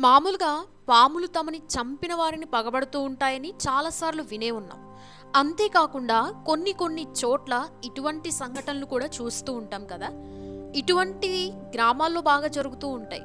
మామూలుగా పాములు తమని చంపిన వారిని పగబడుతూ ఉంటాయని చాలాసార్లు వినే ఉన్నాం. అంతేకాకుండా కొన్ని కొన్ని చోట్ల ఇటువంటి సంఘటనలు కూడా చూస్తూ ఉంటాం కదా. ఇటువంటి గ్రామాల్లో బాగా జరుగుతూ ఉంటాయి.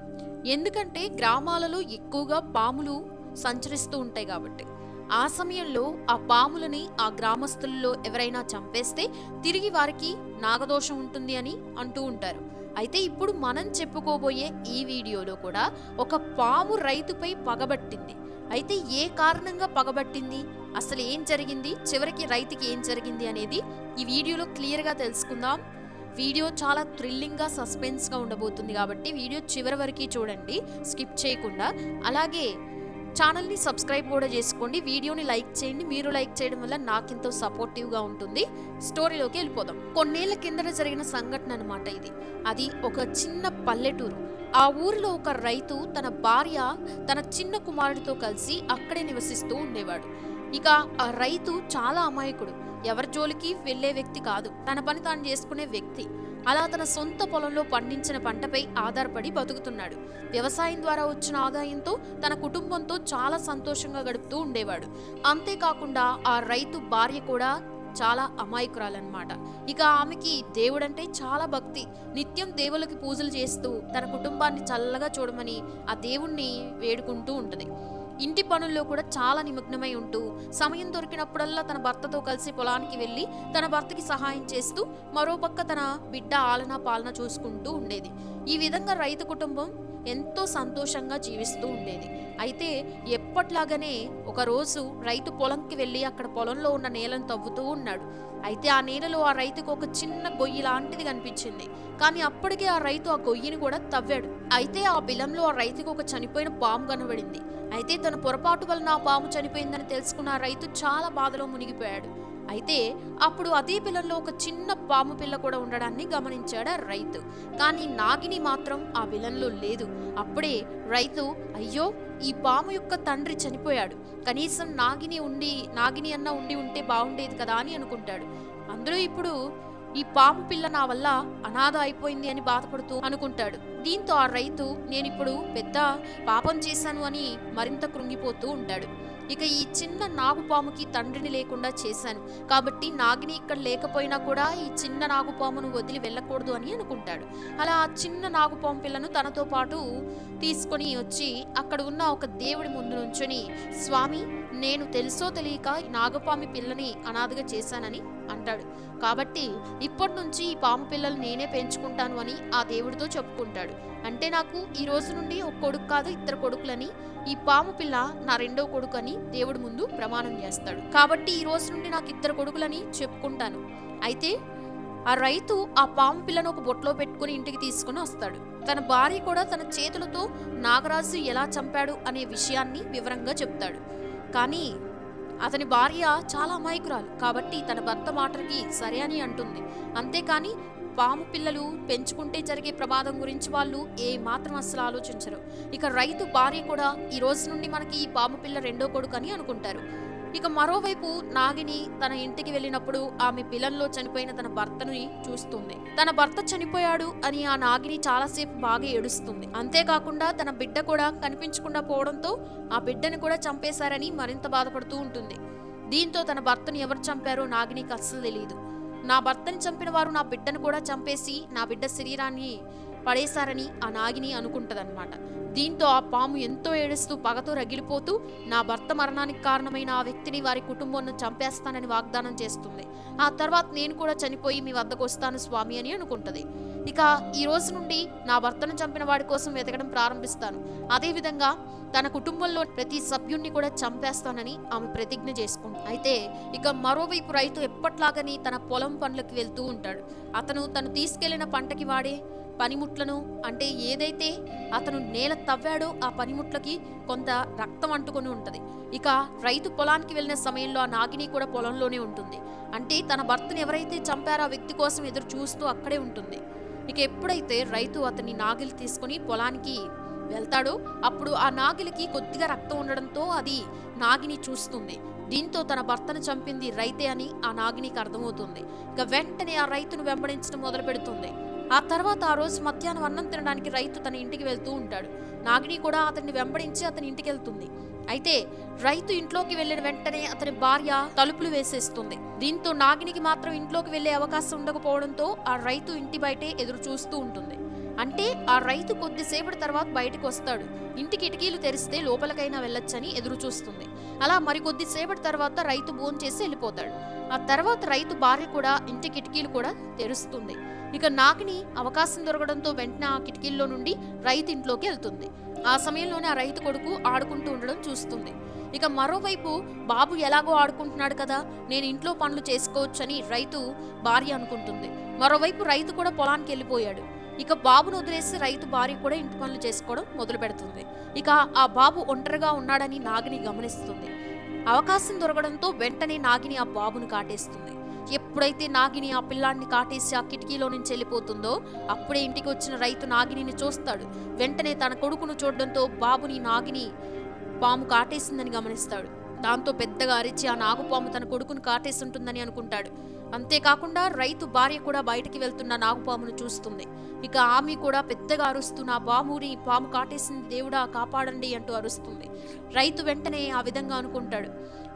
ఎందుకంటే గ్రామాలలో ఎక్కువగా పాములు సంచరిస్తూ ఉంటాయి కాబట్టి. ఆ సమయంలో ఆ పాములని ఆ గ్రామస్తుల్లో ఎవరైనా చంపేస్తే తిరిగి వారికి నాగదోషం ఉంటుంది అని అంటూ ఉంటారు. అయితే ఇప్పుడు మనం చెప్పుకోబోయే ఈ వీడియోలో కూడా ఒక పాము రైతుపై పగబట్టింది. అయితే ఏ కారణంగా పగబట్టింది? అసలు ఏం జరిగింది? చివరికి రైతుకి ఏం జరిగింది అనేది ఈ వీడియోలో క్లియర్గా తెలుసుకుందాం. వీడియో చాలా థ్రిల్లింగ్గా సస్పెన్స్గా ఉండబోతుంది కాబట్టి వీడియో చివరి వరకు చూడండి. స్కిప్ చేయకుండా. అలాగే ఛానల్ని సబ్స్క్రైబ్ కూడా చేసుకోండి. వీడియోని లైక్ చేయండి. మీరు లైక్ చేయడం వల్ల నాకెంతో సపోర్టివ్గా ఉంటుంది. స్టోరీలోకి వెళ్ళిపోదాం. కొన్నేళ్ళ కిందట జరిగిన సంఘటన అనమాట ఇది. అది ఒక చిన్న పల్లెటూరు. ఆ ఊరిలో ఒక రైతు తన భార్య తన చిన్న కుమారుడితో కలిసి అక్కడే నివసిస్తూ ఉండేవాడు. ఇక ఆ రైతు చాలా అమాయకుడు. ఎవరి జోలికి వెళ్ళే వ్యక్తి కాదు. తన పని తాను చేసుకునే వ్యక్తి. అలా తన సొంత పొలంలో పండించిన పంటపై ఆధారపడి బతుకుతున్నాడు. వ్యవసాయం ద్వారా వచ్చిన ఆదాయంతో తన కుటుంబంతో చాలా సంతోషంగా గడుపుతూ ఉండేవాడు. అంతేకాకుండా ఆ రైతు భార్య కూడా చాలా అమాయకురాలన్నమాట. ఇక ఆమెకి దేవుడంటే చాలా భక్తి. నిత్యం దేవులకి పూజలు చేస్తూ తన కుటుంబాన్ని చల్లగా చూడమని ఆ దేవుణ్ణి వేడుకుంటూ ఉంటుంది. ఇంటి పనుల్లో కూడా చాలా నిమగ్నమై ఉంటూ సమయం దొరికినప్పుడల్లా తన భర్తతో కలిసి పొలానికి వెళ్ళి తన భర్తకి సహాయం చేస్తూ మరోపక్క తన బిడ్డ ఆలనా పాలన చూసుకుంటూ ఉండేది. ఈ విధంగా రైతు కుటుంబం ఎంతో సంతోషంగా జీవిస్తూ ఉండేది. అయితే ఎప్పట్లాగానే ఒకరోజు రైతు పొలంకి వెళ్ళి అక్కడ పొలంలో ఉన్న నేలను తవ్వుతూ ఉన్నాడు. అయితే ఆ నేలలో ఆ రైతుకు ఒక చిన్న గొయ్యి లాంటిది కనిపించింది. కానీ అప్పటికే ఆ రైతు ఆ గొయ్యిని కూడా తవ్వాడు. అయితే ఆ బిలంలో ఆ రైతుకు ఒక చనిపోయిన పాము కనబడింది. అయితే తన పొరపాటు వలన ఆ పాము చనిపోయిందని తెలుసుకున్న రైతు చాలా బాధలో మునిగిపోయాడు. అయితే అప్పుడు అదే పిల్లలో ఒక చిన్న పాము పిల్ల కూడా ఉండడాన్ని గమనించాడు రైతు. కానీ నాగిని మాత్రం ఆ విలన్లో లేదు. అప్పుడే రైతు అయ్యో ఈ పాము యొక్క తండ్రి చనిపోయాడు. కనీసం నాగిని ఉండి నాగిని అన్న ఉండి ఉంటే బాగుండేది కదా అని అనుకుంటాడు. అందులో ఇప్పుడు ఈ పాము పిల్ల నా వల్ల అనాథ అయిపోయింది అని బాధపడుతూ అనుకుంటాడు. దీంతో ఆ రైతు నేనిప్పుడు పెద్ద పాపం చేశాను అని మరింత కృంగిపోతూ ఉంటాడు. ఇక ఈ చిన్న నాగుపాముకి తండ్రిని లేకుండా చేశాను. కాబట్టి నాగిని ఇక్కడ లేకపోయినా కూడా ఈ చిన్న నాగుపామును వదిలి వెళ్ళకూడదు అని అనుకుంటాడు. అలా ఆ చిన్న నాగుపాము పిల్లను తనతో పాటు తీసుకొని వచ్చి అక్కడ ఉన్న ఒక దేవుడి ముందు నుంచుని స్వామి నేను తెలుసో తెలియక నాగపామి పిల్లని అనాథగా చేశానని అంటాడు. కాబట్టి ఇప్పటి నుంచి ఈ పాము పిల్లలు నేనే పెంచుకుంటాను అని ఆ దేవుడితో చెప్పుకుంటాడు. అంటే నాకు ఈ రోజు నుండి ఒక కొడుకు కాదు ఇద్దరు కొడుకులని. ఈ పాము పిల్ల నా రెండో కొడుకు అని దేవుడి ముందు ప్రమాణం చేస్తాడు. కాబట్టి ఈ రోజు నుండి నాకు ఇద్దరు కొడుకులని చెప్పుకుంటాను. అయితే ఆ రైతు ఆ పాము పిల్లను ఒక బొట్లో పెట్టుకుని ఇంటికి తీసుకుని వస్తాడు. తన భార్య కూడా తన చేతులతో నాగరాజు ఎలా చంపాడు అనే విషయాన్ని వివరంగా చెప్తాడు. కానీ అతని భార్య చాలా అమాయకురాలు. కాబట్టి తన భర్త మాటలకి సరే అని అంటుంది. అంతేకాని పాము పిల్లలు పెంచుకుంటే జరిగే ప్రమాదం గురించి వాళ్ళు ఏ మాత్రం అస్సలు ఆలోచించరు. ఇక రైతు భార్య కూడా ఈ రోజు నుండి మనకి ఈ పాము పిల్ల రెండో కొడుకు అని అనుకుంటారు. ఇక మరోవైపు నాగిని తన ఇంటికి వెళ్ళినప్పుడు ఆమె పిల్లల్లో చనిపోయిన తన భర్తని చూస్తుంది. తన భర్త చనిపోయాడు అని ఆ నాగిని చాలాసేపు బాగా ఏడుస్తుంది. అంతేకాకుండా తన బిడ్డ కూడా కనిపించకుండా పోవడంతో ఆ బిడ్డను కూడా చంపేశారని మరింత బాధపడుతూ ఉంటుంది. దీంతో తన భర్తను ఎవరు చంపారో నాగినికి అస్సలు తెలియదు నా భర్తని చంపిన వారు నా బిడ్డను కూడా చంపేసి నా బిడ్డ శరీరాన్ని పడేశారని ఆ నాగిని అనుకుంటదన్నమాట. దీంతో ఆ పాము ఎంతో ఏడుస్తూ పగతో రగిలిపోతూ నా భర్త మరణానికి కారణమైన ఆ వ్యక్తిని వారి కుటుంబాన్ని చంపేస్తానని వాగ్దానం చేస్తుంది. ఆ తర్వాత నేను కూడా చనిపోయి మీ వద్దకు వస్తాను స్వామి అని అనుకుంటది. ఇక ఈ రోజు నుండి నా భర్తను చంపిన వాడి కోసం వెతకడం ప్రారంభిస్తాను. అదేవిధంగా తన కుటుంబంలో ప్రతి సభ్యుణ్ణి కూడా చంపేస్తానని ఆమె ప్రతిజ్ఞ చేసుకుంది. అయితే ఇక మరోవైపు రైతు ఎప్పట్లాగని తన పొలం పనులకు వెళ్తూ ఉంటాడు. అతను తను తీసుకెళ్ళిన పంటకి వాడే పనిముట్లను అంటే ఏదైతే అతను నేల తవ్వాడో ఆ పనిముట్లకి కొంత రక్తం అంటుకొని ఉంటుంది. ఇక రైతు పొలానికి వెళ్ళిన సమయంలో ఆ నాగిని కూడా పొలంలోనే ఉంటుంది. అంటే తన భర్తను ఎవరైతే చంపారో ఆ వ్యక్తి కోసం ఎదురు చూస్తూ అక్కడే ఉంటుంది. ఇక ఎప్పుడైతే రైతు అతని నాగిలి తీసుకుని పొలానికి వెళ్తాడో అప్పుడు ఆ నాగిలికి కొద్దిగా రక్తం ఉండడంతో అది నాగిని చూస్తుంది. దీంతో తన భర్తను చంపింది రైతే అని ఆ నాగినికి అర్థమవుతుంది. ఇక వెంటనే ఆ రైతును వెంబడించడం మొదలు పెడుతుంది ఆ తర్వాత ఆ రోజు మధ్యాహ్నం అన్నం తినడానికి రైతు తన ఇంటికి వెళ్తూ ఉంటాడు. నాగిని కూడా అతన్ని వెంబడించి అతని ఇంటికి వెళ్తుంది. అయితే రైతు ఇంట్లోకి వెళ్ళిన వెంటనే అతని భార్య తలుపులు వేసేస్తుంది. దీంతో నాగినికి మాత్రం ఇంట్లోకి వెళ్ళే అవకాశం ఉండకపోవడంతో ఆ రైతు ఇంటి బయటే ఎదురు చూస్తూ ఉంటుంది. అంటే ఆ రైతు కొద్దిసేపటి తర్వాత బయటకు వస్తాడు. ఇంటి కిటికీలు తెరిస్తే లోపలికైనా వెళ్ళొచ్చని ఎదురు చూస్తుంది. అలా మరి కొద్దిసేపటి తర్వాత రైతు భోన్ చేసి వెళ్ళిపోతాడు. ఆ తర్వాత రైతు భార్య కూడా ఇంటి కిటికీలు కూడా తెరుస్తుంది. ఇక నాగిని అవకాశం దొరకడంతో వెంటనే ఆ కిటికీల్లో నుండి రైతు ఇంట్లోకి వెళ్తుంది. ఆ సమయంలోనే ఆ రైతు కొడుకు ఆడుకుంటూ ఉండడం చూస్తుంది. ఇక మరోవైపు బాబు ఎలాగో ఆడుకుంటున్నాడు కదా నేను ఇంట్లో పనులు చేసుకోవచ్చని రైతు భార్య అనుకుంటుంది. మరోవైపు రైతు కూడా పొలానికి వెళ్ళిపోయాడు. ఇక బాబును వదిలేసి రైతు భార్య కూడా ఇంటి పనులు చేసుకోవడం మొదలు పెడుతుంది. ఇక ఆ బాబు ఒంటరిగా ఉన్నాడని నాగిని గమనిస్తుంది. అవకాశం దొరకడంతో వెంటనే నాగిని ఆ బాబును కాటేస్తుంది. ఎప్పుడైతే నాగిని ఆ పిల్లాన్ని కాటేసి ఆ కిటికీలో నుంచి వెళ్ళిపోతుందో అప్పుడే ఇంటికి వచ్చిన రైతు నాగిని చూస్తాడు. వెంటనే తన కొడుకును చూడడంతో బాబుని నాగిని పాము కాటేసిందని గమనిస్తాడు. దాంతో పెద్దగా అరిచి ఆ నాగుపాము తన కొడుకును కాటేసి ఉంటుందని అనుకుంటాడు. అంతేకాకుండా రైతు భార్య కూడా బయటికి వెళ్తున్న నాగుపామును చూస్తుంది. ఇక ఆమె కూడా పెద్దగా అరుస్తున్న నా బాముని పాము కాటేసింది దేవుడా కాపాడండి అంటూ అరుస్తుంది. రైతు వెంటనే ఆ విధంగా అనుకుంటాడు.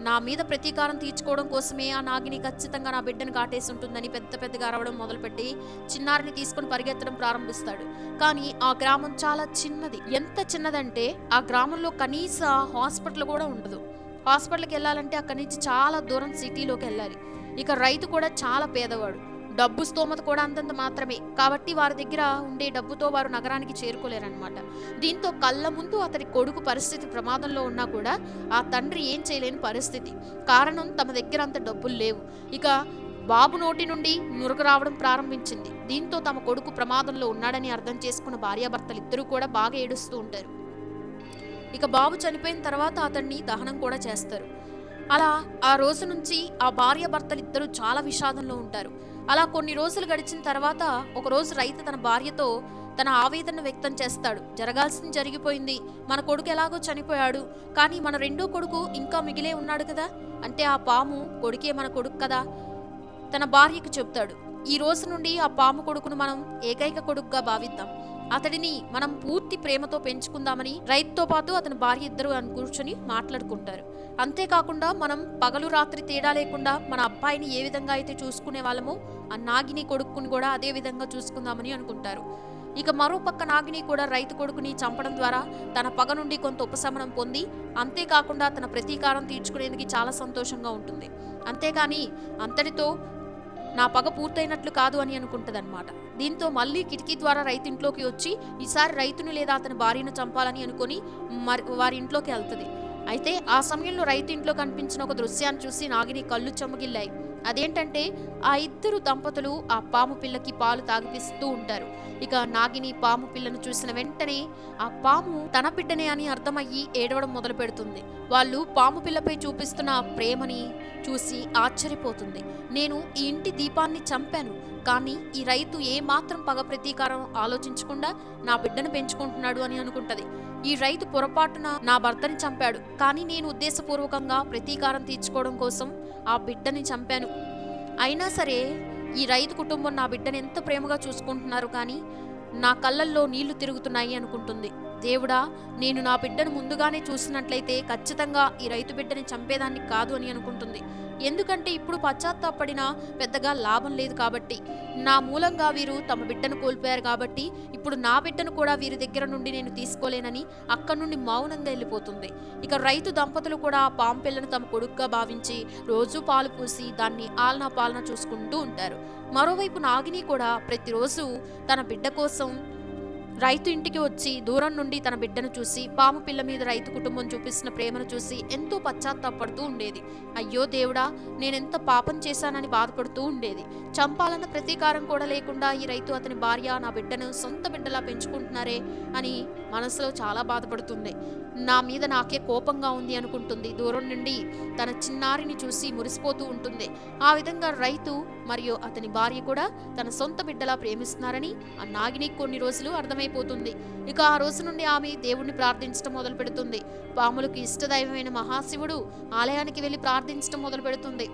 నా మీద ప్రతీకారం తీర్చుకోవడం కోసమే ఆ నాగిని ఖచ్చితంగా నా బిడ్డను కాటేసి ఉంటుందని పెద్ద పెద్దగా అరవడం మొదలుపెట్టి చిన్నారిని తీసుకుని పరిగెత్తడం ప్రారంభిస్తాడు. కానీ ఆ గ్రామం చాలా చిన్నది. ఎంత చిన్నదంటే ఆ గ్రామంలో కనీస హాస్పిటల్ కూడా ఉండదు. హాస్పిటల్కి వెళ్ళాలంటే అక్కడి నుంచి చాలా దూరం సిటీలోకి వెళ్ళాలి. ఇక రైతు కూడా చాలా పేదవాడు. డబ్బు స్తోమత కూడా అంతంత మాత్రమే. కాబట్టి వారి దగ్గర ఉండే డబ్బుతో వారు నగరానికి చేరుకోలేరనమాట దీంతో కళ్ళ ముందు అతడి కొడుకు పరిస్థితి ప్రమాదంలో ఉన్నా కూడా ఆ తండ్రి ఏం చేయలేని పరిస్థితి. కారణం తమ దగ్గర అంత డబ్బులు లేవు. ఇక బాబు నోటి నుండి నురగ రావడం ప్రారంభించింది. దీంతో తమ కొడుకు ప్రమాదంలో ఉన్నాడని అర్థం చేసుకున్న భార్యాభర్తలు ఇద్దరూ కూడా బాగా ఏడుస్తూ ఉంటారు. ఇక బాబు చనిపోయిన తర్వాత అతన్ని దహనం కూడా చేస్తారు. అలా ఆ రోజు నుంచి ఆ భార్య భర్తలిద్దరూ చాలా విషాదంలో ఉంటారు. అలా కొన్ని రోజులు గడిచిన తర్వాత ఒక రోజు రైతు తన భార్యతో తన ఆవేదన వ్యక్తం చేస్తాడు. జరగాల్సింది జరిగిపోయింది. మన కొడుకు ఎలాగో చనిపోయాడు. కానీ మన రెండో కొడుకు ఇంకా మిగిలే ఉన్నాడు కదా? అంటే ఆ పాము కొడుకే మన కొడుకు కదా? తన భార్యకు చెప్తాడు ఈ రోజు నుండి ఆ పాము కొడుకును మనం ఏకైక కొడుకుగా భావిద్దాం. అతడిని మనం పూర్తి ప్రేమతో పెంచుకుందామని రైతుతో పాటు అతని భార్య ఇద్దరు అని కూర్చొని మాట్లాడుకుంటారు. అంతేకాకుండా మనం పగలు రాత్రి తేడా లేకుండా మన అబ్బాయిని ఏ విధంగా అయితే చూసుకునే వాళ్ళమో ఆ నాగిని కొడుకుని కూడా అదే విధంగా చూసుకుందామని అనుకుంటారు. ఇక మరో పక్క నాగిని కూడా రైతు కొడుకుని చంపడం ద్వారా తన పగ నుండి కొంత ఉపశమనం పొంది అంతేకాకుండా తన ప్రతీకారం తీర్చుకునేందుకు చాలా సంతోషంగా ఉంటుంది. అంతేకాని అంతటితో నా పగ పూర్తయినట్లు కాదు అని అనుకుంటదన్నమాట. దీంతో మళ్ళీ కిటికీ ద్వారా రైతింట్లోకి వచ్చి ఈసారి రైతును లేదా అతని భార్యను చంపాలని అనుకొని మరి వారి ఇంట్లోకి వెళ్తుంది. అయితే ఆ సమయంలో రైతు ఇంట్లో కనిపించిన ఒక దృశ్యాన్ని చూసి నాగిని కళ్ళు చెమ్మగిల్లాయి అదేంటంటే ఆ ఇద్దరు దంపతులు ఆ పాము పిల్లకి పాలు తాగిపిస్తూ ఉంటారు. ఇక నాగిని పాము పిల్లను చూసిన వెంటనే ఆ పాము తన బిడ్డనే అని అర్థమయ్యి ఏడవడం మొదలు పెడుతుంది. వాళ్ళు పాము పిల్లపై చూపిస్తున్న ప్రేమని చూసి ఆశ్చర్యపోతుంది. నేను ఈ ఇంటి దీపాన్ని చంపాను కానీ ఈ రైతు ఏమాత్రం పగ ప్రతీకారం ఆలోచించకుండా నా బిడ్డను పెంచుకుంటున్నాడు అని అనుకుంటది. ఈ రైతు పొరపాటున నా భర్తని చంపాడు కానీ నేను ఉద్దేశపూర్వకంగా ప్రతీకారం తీర్చుకోవడం కోసం ఆ బిడ్డని చంపాను. అయినా సరే ఈ రైతు కుటుంబం నా బిడ్డను ఎంత ప్రేమగా చూసుకుంటున్నారు కానీ నా కళ్ళల్లో నీళ్ళు తిరుగుతున్నాయి అనుకుంటుంది. దేవుడా నేను నా బిడ్డను ముందుగానే చూసినట్లయితే ఖచ్చితంగా ఈ రైతు బిడ్డని చంపేదాన్ని కాదు అని అనుకుంటుంది. ఎందుకంటే ఇప్పుడు పశ్చాత్తాపడినా పెద్దగా లాభం లేదు కాబట్టి. నా మూలంగా వీరు తమ బిడ్డను కోల్పోయారు కాబట్టి ఇప్పుడు నా బిడ్డను కూడా వీరి దగ్గర నుండి నేను తీసుకోలేనని అక్కడి నుండి మౌనంగా వెళ్ళిపోతుంది. ఇక రైతు దంపతులు కూడా ఆ పాము పిల్లను తమ కొడుకుగా భావించి రోజు పాలు పూసి దాన్ని ఆలనా పాలన చూసుకుంటూ ఉంటారు. మరోవైపు నాగిని కూడా ప్రతిరోజు తన బిడ్డ కోసం రైతు ఇంటికి వచ్చి దూరం నుండి తన బిడ్డను చూసి పాము పిల్ల మీద రైతు కుటుంబం చూపిస్తున్న ప్రేమను చూసి ఎంతో పశ్చాత్తాపడుతూ ఉండేది. అయ్యో దేవుడా నేనెంత పాపం చేశానని బాధపడుతూ ఉండేది. చంపాలన్న ప్రతీకారం కూడా లేకుండా ఈ రైతు అతని భార్య నా బిడ్డను సొంత బిడ్డలా పెంచుకుంటున్నారే అని మనసులో చాలా బాధపడుతుంది నా మీద నాకే కోపంగా ఉంది అనుకుంటుంది. దూరం నుండి తన చిన్నారిని చూసి మురిసిపోతూ ఉంటుంది. ఆ విధంగా రైతు మరియు అతని భార్య కూడా తన సొంత బిడ్డలా ప్రేమిస్తున్నారని ఆ నాగిని కొన్ని రోజులు అర్థమై అయిపోతుంది. ఇక ఆ రోజు నుండి ఆమె దేవుణ్ణి ప్రార్థించడం మొదలు పెడుతుంది. పాములకు ఇష్టదైవమైన మహాశివుడు ఆలయానికి వెళ్ళి ప్రార్థించడం మొదలు పెడుతుంది.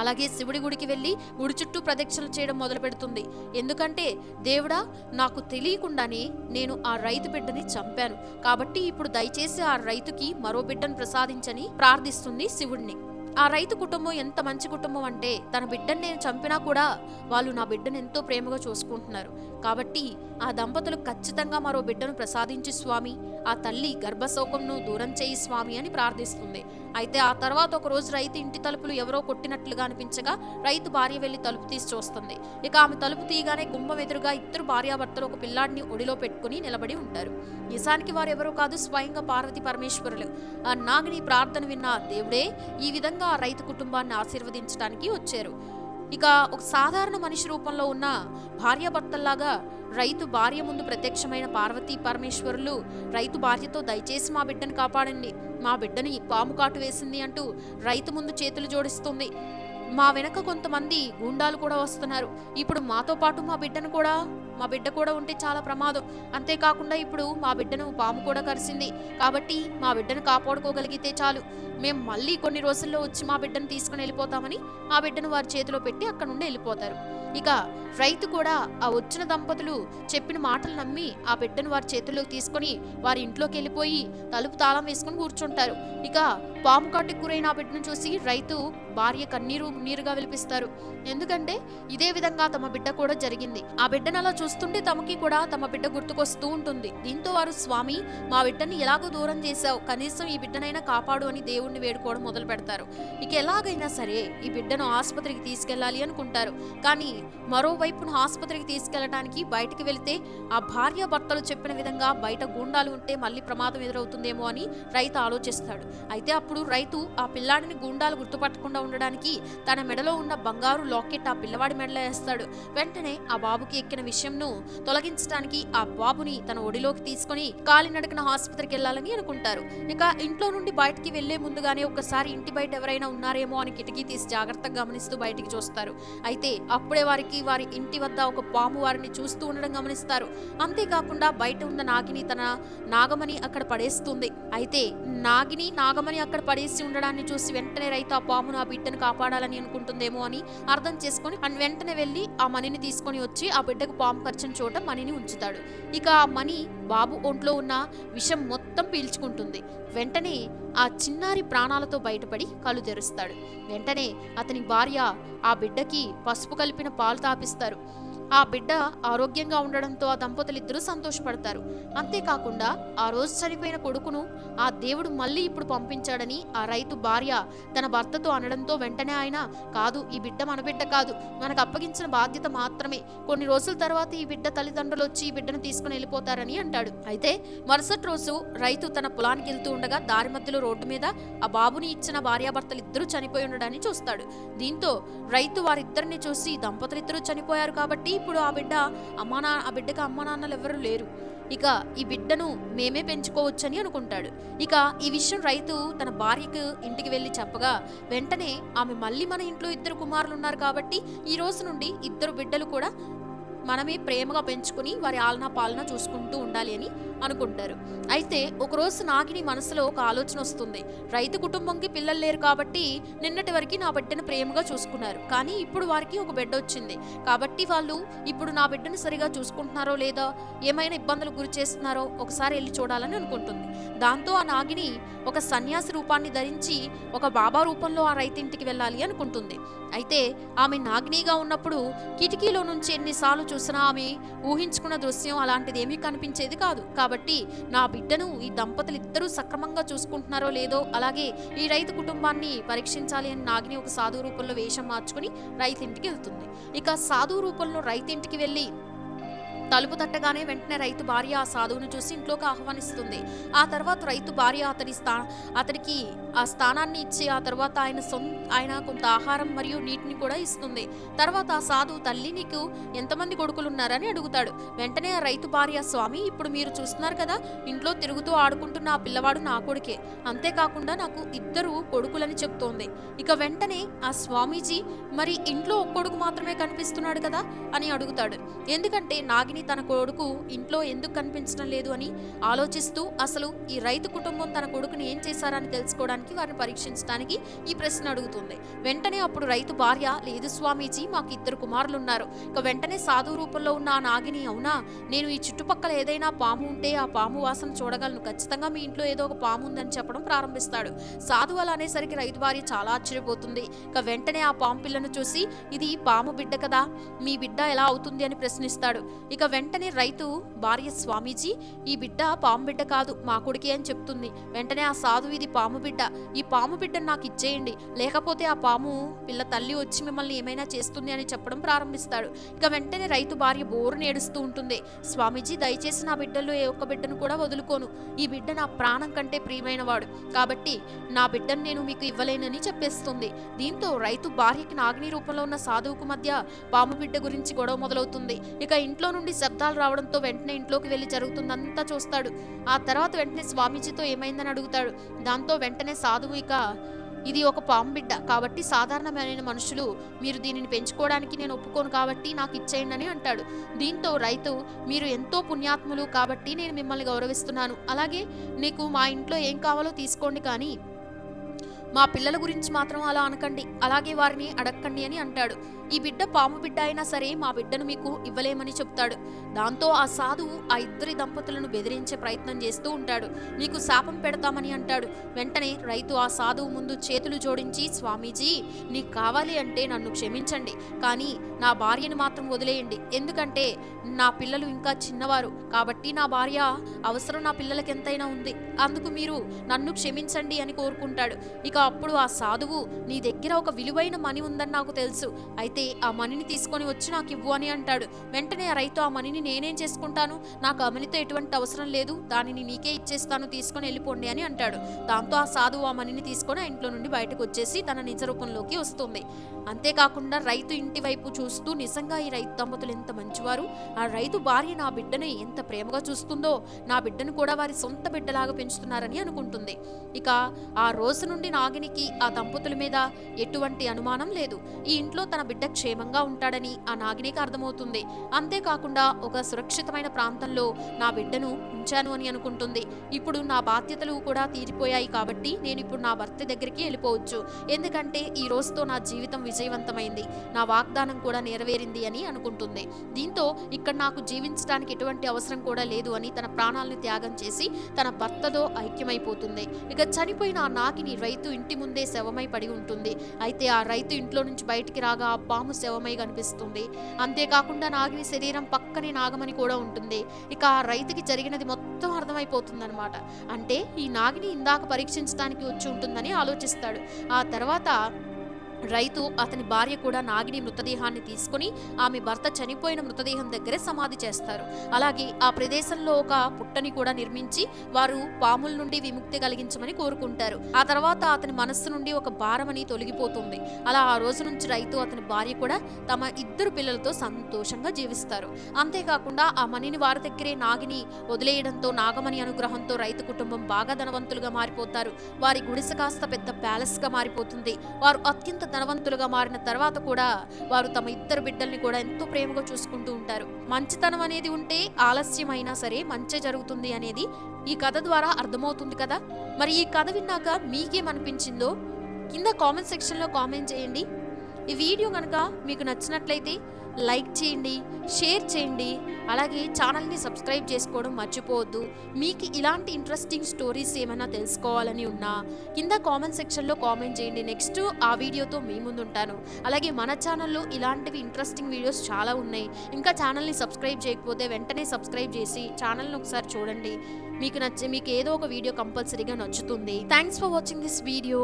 అలాగే శివుడి గుడికి వెళ్ళి గుడి చుట్టూ ప్రదక్షిణలు చేయడం మొదలు పెడుతుంది. ఎందుకంటే దేవుడా నాకు తెలియకుండానే నేను ఆ రైతు బిడ్డని చంపాను. కాబట్టి ఇప్పుడు దయచేసి ఆ రైతుకి మరో బిడ్డను ప్రసాదించని ప్రార్థిస్తుంది శివుడిని ఆ రైతు కుటుంబం ఎంత మంచి కుటుంబం అంటే తన బిడ్డను నేను చంపినా కూడా వాళ్ళు నా బిడ్డను ఎంతో ప్రేమగా చూసుకుంటున్నారు. కాబట్టి ఆ దంపతులు ఖచ్చితంగా మరో బిడ్డను ప్రసాదించి స్వామి ఆ తల్లి గర్భశోకంను దూరం చేయి స్వామి అని ప్రార్థిస్తుంది. అయితే ఆ తర్వాత ఒక రోజు రైతు ఇంటి తలుపులు ఎవరో కొట్టినట్లుగా అనిపించగా రైతు భార్య వెళ్ళి తలుపు తీసి చూస్తుంది. ఇక ఆమె తలుపు తీయగానే గుమ్మం ఎదురుగా ఇద్దరు భార్యాభర్తలు ఒక పిల్లాడిని ఒడిలో పెట్టుకుని నిలబడి ఉంటారు. నిజానికి వారు ఎవరో కాదు స్వయంగా పార్వతి పరమేశ్వరులు. ఆ నాగిని ప్రార్థన విన్న దేవుడే ఈ విధంగా ఆ రైతు కుటుంబాన్ని ఆశీర్వదించడానికి వచ్చారు. ఇక ఒక సాధారణ మనిషి రూపంలో ఉన్న భార్యాభర్తల్లాగా రైతు భార్య ముందు ప్రత్యక్షమైన పార్వతీ పరమేశ్వరులు రైతు భార్యతో దయచేసి మా బిడ్డను కాపాడండి. మా బిడ్డని పాము కాటు వేసింది అంటూ రైతు ముందు చేతులు జోడిస్తుంది. మా వెనక కొంతమంది గుండాలు కూడా వస్తున్నారు. ఇప్పుడు మాతో పాటు మా బిడ్డను కూడా మా బిడ్డ కూడా ఉంటే చాలా ప్రమాదం. అంతేకాకుండా ఇప్పుడు మా బిడ్డను పాము కూడా కరిసింది. కాబట్టి మా బిడ్డను కాపాడుకోగలిగితే చాలు. మేము మళ్ళీ కొన్ని రోజుల్లో వచ్చి మా బిడ్డను తీసుకుని వెళ్ళిపోతామని ఆ బిడ్డను వారి చేతిలో పెట్టి అక్కడ నుండి వెళ్ళిపోతారు. ఇక రైతు కూడా ఆ వచ్చిన దంపతులు చెప్పిన మాటలు నమ్మి ఆ బిడ్డను వారి చేతుల్లోకి తీసుకొని వారి ఇంట్లోకి వెళ్ళిపోయి తలుపు తాళం వేసుకొని కూర్చుంటారు. ఇక పాము కాటుకు గురైన ఆ బిడ్డను చూసి రైతు భార్య కన్నీరు నీరుగా విలిపిస్తారు. ఎందుకంటే ఇదే విధంగా తమ బిడ్డ కూడా జరిగింది. ఆ బిడ్డను అలా చూస్తుంటే తమకి కూడా తమ బిడ్డ గుర్తుకొస్తూ ఉంటుంది. దీంతో వారు స్వామి మా బిడ్డని ఎలాగో దూరం చేశావు. కనీసం ఈ బిడ్డనైనా కాపాడు అని దేవుణ్ణి వేడుకోవడం మొదలు పెడతారు. ఇక ఎలాగైనా సరే ఈ బిడ్డను ఆసుపత్రికి తీసుకెళ్ళాలి అనుకుంటారు. కానీ మరోవైపున ఆసుపత్రికి తీసుకెళ్ళడానికి బయటికి వెళితే ఆ భార్య భర్తలు చెప్పిన విధంగా బయట గూండాలు ఉంటే మళ్ళీ ప్రమాదం ఎదురవుతుందేమో అని రైతు ఆలోచిస్తాడు. అయితే అప్పుడు రైతు ఆ పిల్లాడిని గూండాలు గుర్తుపట్టకుండా ఉండడానికి తన మెడలో ఉన్న బంగారు లాకెట్ ఆ పిల్లవాడి మెడలో వేస్తాడు. వెంటనే ఆ బాబుకి ఎక్కిన విషయం ను తొలగించడానికి ఆ బాబుని తన ఒడిలోకి తీసుకొని కాలినడకన ఆసుపత్రికి వెళ్ళాలని అనుకుంటారు. ఇక ఇంట్లో నుండి బయటికి వెళ్ళే ముందుగానే ఒకసారి ఇంటి బయట ఎవరైనా ఉన్నారేమో అని కిటికీ తీసి జాగ్రత్తగా గమనిస్తూ బయటికి చూస్తారు. అయితే అప్పుడే వారికి వారి ఇంటి వద్ద ఒక పాము వారిని చూస్తూ ఉండడం గమనిస్తారు. అంతేకాకుండా బయట ఉన్న నాగిని తన నాగమణి అక్కడ పడేస్తుంది. అయితే నాగిని నాగమణి అక్కడ పడేసి ఉండడాన్ని చూసి వెంటనే రైతు ఆ పామును ఆ బిడ్డను కాపాడాలని అనుకుంటుందేమో అని అర్థం చేసుకొని అండ్ వెంటనే వెళ్ళి ఆ మణిని తీసుకొని వచ్చి ఆ బిడ్డకు పాము ఖర్చిన చోట మణిని ఉంచుతాడు. ఇక ఆ మణి బాబు ఒంట్లో ఉన్న విషం మొత్తం పీల్చుకుంటుంది. వెంటనే ఆ చిన్నారి ప్రాణాలతో బయటపడి కళ్ళు తెరుస్తాడు. వెంటనే అతని భార్య ఆ బిడ్డకి పసుపు కలిపిన పాలు తాపిస్తారు. ఆ బిడ్డ ఆరోగ్యంగా ఉండడంతో ఆ దంపతులిద్దరూ సంతోషపడతారు. అంతేకాకుండా ఆ రోజు చనిపోయిన కొడుకును ఆ దేవుడు మళ్ళీ ఇప్పుడు పంపించాడని ఆ రైతు భార్య తన భర్తతో అనడంతో వెంటనే ఆయన కాదు ఈ బిడ్డ మన బిడ్డ కాదు. మనకు అప్పగించిన బాధ్యత మాత్రమే. కొన్ని రోజుల తర్వాత ఈ బిడ్డ తల్లిదండ్రులు వచ్చి ఈ బిడ్డను తీసుకుని వెళ్ళిపోతారని అంటాడు. అయితే మరుసటి రోజు రైతు తన పొలానికి వెళ్తూ ఉండగా దారి మధ్యలో రోడ్డు మీద ఆ బాబుని ఇచ్చిన భార్యాభర్తలు ఇద్దరూ చనిపోయి ఉండడాన్ని చూస్తాడు. దీంతో రైతు వారిద్దరిని చూసి దంపతులు ఇద్దరు చనిపోయారు కాబట్టి ఇప్పుడు ఆ బిడ్డ అమ్మా నా ఆ బిడ్డకి అమ్మా నాన్నలు ఎవరు లేరు. ఇక ఈ బిడ్డను మేమే పెంచుకోవచ్చని అనుకుంటాడు. ఇక ఈ విషయం రైతు తన భార్యకు ఇంటికి వెళ్ళి చెప్పగా వెంటనే ఆమె మళ్ళీ మన ఇంట్లో ఇద్దరు కుమారులు ఉన్నారు కాబట్టి ఈ రోజు నుండి ఇద్దరు బిడ్డలు కూడా మనమే ప్రేమగా పెంచుకుని వారి ఆలన పాలన చూసుకుంటూ ఉండాలి అని అనుకుంటారు. అయితే ఒకరోజు నాగిని మనసులో ఒక ఆలోచన వస్తుంది. రైతు కుటుంబంకి పిల్లలు లేరు కాబట్టి నిన్నటి వరకు నా బిడ్డను ప్రేమగా చూసుకున్నారు. కానీ ఇప్పుడు వారికి ఒక బిడ్డ వచ్చింది. కాబట్టి వాళ్ళు ఇప్పుడు నా బిడ్డను సరిగా చూసుకుంటున్నారో లేదా ఏమైనా ఇబ్బందులు గురి చేస్తున్నారో ఒకసారి వెళ్ళి చూడాలని అనుకుంటుంది. దాంతో ఆ నాగిని ఒక సన్యాసి రూపాన్ని ధరించి ఒక బాబా రూపంలో ఆ రైతింటికి వెళ్ళాలి అనుకుంటుంది. అయితే ఆమె నాగినిగా ఉన్నప్పుడు కిటికీలో నుంచి ఎన్నిసార్లు చూసినా ఆమె ఊహించుకున్న దృశ్యం అలాంటిది ఏమీ కనిపించేది కాదు. కాబట్టి నా బిడ్డను ఈ దంపతులు ఇద్దరూ సక్రమంగా చూసుకుంటున్నారో లేదో అలాగే ఈ రైతు కుటుంబాన్ని పరీక్షించాలి అని నాగిని ఒక సాధువు రూపంలో వేషం మార్చుకుని రైతింటికి వెళ్తుంది. ఇక సాధువు రూపంలో రైతింటికి వెళ్ళి తలుపు తట్టగానే వెంటనే రైతు భార్య ఆ సాధువును చూసి ఇంట్లోకి ఆహ్వానిస్తుంది. ఆ తర్వాత రైతు భార్య అతడి స్థా అతడికి ఆ స్థానాన్ని ఇచ్చి ఆ తర్వాత ఆయన సొంత ఆయన కొంత ఆహారం మరియు నీటిని కూడా ఇస్తుంది. తర్వాత ఆ సాధువు తల్లి నీకు ఎంతమంది కొడుకులు ఉన్నారని అడుగుతాడు. వెంటనే ఆ రైతు భార్య స్వామి ఇప్పుడు మీరు చూస్తున్నారు కదా ఇంట్లో తిరుగుతూ ఆడుకుంటున్న ఆ పిల్లవాడు నా కొడుకే. అంతేకాకుండా నాకు ఇద్దరు కొడుకులని చెప్తోంది. ఇక వెంటనే ఆ స్వామీజీ మరి ఇంట్లో ఒక్క కొడుకు మాత్రమే కనిపిస్తున్నాడు కదా అని అడుగుతాడు. ఎందుకంటే నాగిని కానీ తన కొడుకు ఇంట్లో ఎందుకు కనిపించడం లేదు అని ఆలోచిస్తూ అసలు ఈ రైతు కుటుంబం తన కొడుకుని ఏం చేశారని తెలుసుకోవడానికి వారిని పరీక్షించడానికి ఈ ప్రశ్న అడుగుతుంది. వెంటనే అప్పుడు రైతు భార్య లేదు స్వామీజీ మాకు ఇద్దరు కుమారులు ఉన్నారు ఇక వెంటనే సాధు రూపంలో ఉన్న ఆ నాగిని అవునా? నేను ఈ చుట్టుపక్కల ఏదైనా పాము ఉంటే ఆ పాము వాసన చూడగలను. ఖచ్చితంగా మీ ఇంట్లో ఏదో ఒక పాము ఉందని చెప్పడం ప్రారంభిస్తాడు. సాధు అలా అనేసరికి రైతు భార్య చాలా ఆశ్చర్యపోతుంది. ఇక వెంటనే ఆ పాము పిల్లను చూసి ఇది పాము బిడ్డ కదా మీ బిడ్డ ఎలా అవుతుంది? అని ప్రశ్నిస్తాడు. ఇక వెంటనే రైతు భార్య స్వామీజీ ఈ బిడ్డ పాము బిడ్డ కాదు మా కొడుకే అని చెప్తుంది. వెంటనే ఆ సాధువు ఇది పాము బిడ్డ. ఈ పాము బిడ్డను నాకు ఇచ్చేయండి. లేకపోతే ఆ పాము పిల్ల తల్లి వచ్చి మిమ్మల్ని ఏమైనా చేస్తుంది అని చెప్పడం ప్రారంభిస్తాడు. ఇక వెంటనే రైతు భార్య బోరుని ఏడుస్తూ ఉంటుంది. స్వామీజీ దయచేసి నా బిడ్డలో ఏ ఒక్క బిడ్డను కూడా వదులుకోను. ఈ బిడ్డ నా ప్రాణం కంటే ప్రియమైనవాడు కాబట్టి నా బిడ్డను నేను మీకు ఇవ్వలేనని చెప్పేస్తుంది. దీంతో రైతు భార్యకి నాగిని రూపంలో ఉన్న సాధువుకు మధ్య పాము బిడ్డ గురించి గొడవ మొదలవుతుంది. ఇక ఇంట్లో నుండి శబ్దాలు రావడంతో వెంటనే ఇంట్లోకి వెళ్ళి జరుగుతుందంతా చూస్తాడు. ఆ తర్వాత వెంటనే స్వామీజీతో ఏమైందని అడుగుతాడు. దాంతో వెంటనే సాధువు ఇక ఇది ఒక పాము బిడ్డ కాబట్టి సాధారణమైన మనుషులు మీరు దీనిని పెంచుకోవడానికి నేను ఒప్పుకోను కాబట్టి నాకు ఇచ్చేయండి అని అంటాడు. దీంతో రైతు మీరు ఎంతో పుణ్యాత్ములు కాబట్టి నేను మిమ్మల్ని గౌరవిస్తున్నాను. అలాగే నీకు మా ఇంట్లో ఏం కావాలో తీసుకోండి కానీ మా పిల్లల గురించి మాత్రం అలా అనకండి అలాగే వారిని అడక్కండి అని అంటాడు. ఈ బిడ్డ పాము బిడ్డ అయినా సరే మా బిడ్డను మీకు ఇవ్వలేమని చెప్తాడు. దాంతో ఆ సాధువు ఆ ఇద్దరి దంపతులను బెదిరించే ప్రయత్నం చేస్తూ ఉంటాడు. నీకు శాపం పెడతామని అంటాడు. వెంటనే రైతు ఆ సాధువు ముందు చేతులు జోడించి స్వామీజీ నీకు కావాలి అంటే నన్ను క్షమించండి కానీ నా భార్యను మాత్రం వదిలేయండి. ఎందుకంటే నా పిల్లలు ఇంకా చిన్నవారు. కాబట్టి నా భార్య అవసరం నా పిల్లలకి ఎంతైనా ఉంది. అందుకు మీరు నన్ను క్షమించండి అని కోరుకుంటాడు. ఇక అప్పుడు ఆ సాధువు నీ దగ్గర ఒక విలువైన మణి ఉందని నాకు తెలుసు. అయితే ఆ మణిని తీసుకొని వచ్చి నాకు ఇవ్వు అని అంటాడు. వెంటనే ఆ రైతు ఆ మణిని నేనేం చేసుకుంటాను? నాకు ఆ మణితో ఎటువంటి అవసరం లేదు. దానిని నీకే ఇచ్చేస్తాను. తీసుకొని వెళ్ళిపోండి అని అంటాడు. దాంతో ఆ సాధువు ఆ మణిని తీసుకొని ఆ ఇంట్లో నుండి బయటకు వచ్చేసి తన నిజ రూపంలోకి వస్తుంది. అంతేకాకుండా రైతు ఇంటి వైపు చూస్తూ నిజంగా ఈ రైతు దంపతులు ఎంత మంచివారు. ఆ రైతు భార్య నా బిడ్డని ఎంత ప్రేమగా చూస్తుందో నా బిడ్డను కూడా వారి సొంత బిడ్డలాగా పెంచుతున్నారని అనుకుంటుంది. ఇక ఆ రోజు నుండి నాగినికి ఆ దంపతుల మీద ఎటువంటి అనుమానం లేదు. ఈ ఇంట్లో తన బిడ్డ క్షేమంగా ఉంటాడని ఆ నాగినికి అర్థమవుతుంది. అంతేకాకుండా ఒక సురక్షితమైన ప్రాంతంలో నా బిడ్డను ఉంచాను అని అనుకుంటుంది. ఇప్పుడు నా బాధ్యతలు కూడా తీరిపోయాయి కాబట్టి నేను ఇప్పుడు నా భర్త దగ్గరికి వెళ్ళిపోవచ్చు. ఎందుకంటే ఈ రోజుతో నా జీవితం విజయవంతమైంది. నా వాగ్దానం కూడా నెరవేరింది అని అనుకుంటుంది. దీంతో ఇక్కడ నాకు జీవించడానికి ఎటువంటి అవసరం కూడా లేదు అని తన ప్రాణాలను త్యాగం చేసి తన భర్తతో ఐక్యమైపోతుంది. ఇక చనిపోయిన ఆ నాగిని రైతు ఇంటి ముందే శవమై పడి ఉంటుంది. అయితే ఆ రైతు ఇంట్లో నుంచి బయటికి రాగా ఆ పాము శవమై కనిపిస్తుంది. అంతేకాకుండా నాగిని శరీరం పక్కనే నాగమని కూడా ఉంటుంది. ఇక ఆ రైతుకి జరిగినది మొత్తం అర్థమైపోతుందనమాట అంటే ఈ నాగిని ఇందాక పరీక్షించడానికి వచ్చి ఉంటుందని ఆలోచిస్తాడు. ఆ తర్వాత రైతు అతని భార్య కూడా నాగిని మృతదేహాన్ని తీసుకుని ఆమె భర్త చనిపోయిన మృతదేహం దగ్గరే సమాధి చేస్తారు. అలాగే ఆ ప్రదేశంలో ఒక పుట్టని కూడా నిర్మించి వారు పాముల నుండి విముక్తి కలిగించమని కోరుకుంటారు. ఆ తర్వాత అతని మనస్సు నుండి ఒక భారమని తొలగిపోతుంది. అలా ఆ రోజు నుంచి రైతు అతని భార్య కూడా తమ ఇద్దరు పిల్లలతో సంతోషంగా జీవిస్తారు. అంతేకాకుండా ఆ మణిని వారి దగ్గరే నాగిని వదిలేయడంతో నాగమణి అనుగ్రహంతో రైతు కుటుంబం బాగా ధనవంతులుగా మారిపోతారు. వారి గుడిసె కాస్త పెద్ద ప్యాలెస్గా మారిపోతుంది. వారు అత్యంత ధనవంతులుగా మారిన తర్వాత కూడా వారు తమ ఇద్దరు బిడ్డల్ని కూడా ఎంతో ప్రేమగా చూసుకుంటూ ఉంటారు. మంచితనం అనేది ఉంటే ఆలస్యం అయినా సరే మంచి జరుగుతుంది అనేది ఈ కథ ద్వారా అర్థమవుతుంది కదా? మరి ఈ కథ విన్నాక మీకేమనిపించిందో కింద కామెంట్ సెక్షన్లో కామెంట్ చేయండి. ఈ వీడియో కనుక మీకు నచ్చినట్లయితే లైక్ చేయండి షేర్ చేయండి. అలాగే ఛానల్ని సబ్స్క్రైబ్ చేసుకోవడం మర్చిపోవద్దు. మీకు ఇలాంటి ఇంట్రెస్టింగ్ స్టోరీస్ ఏమైనా తెలుసుకోవాలని ఉన్నా కింద కామెంట్ సెక్షన్లో కామెంట్ చేయండి. నెక్స్ట్ ఆ వీడియోతో మీ ముందు ఉంటాను అలాగే మన ఛానల్లో ఇలాంటివి ఇంట్రెస్టింగ్ వీడియోస్ చాలా ఉన్నాయి. ఇంకా ఛానల్ని సబ్స్క్రైబ్ చేయకపోతే వెంటనే సబ్స్క్రైబ్ చేసి ఛానల్ని ఒకసారి చూడండి. మీకు నచ్చే మీకు ఏదో ఒక వీడియో కంపల్సరీగా నచ్చుతుంది. Thanks for watching this video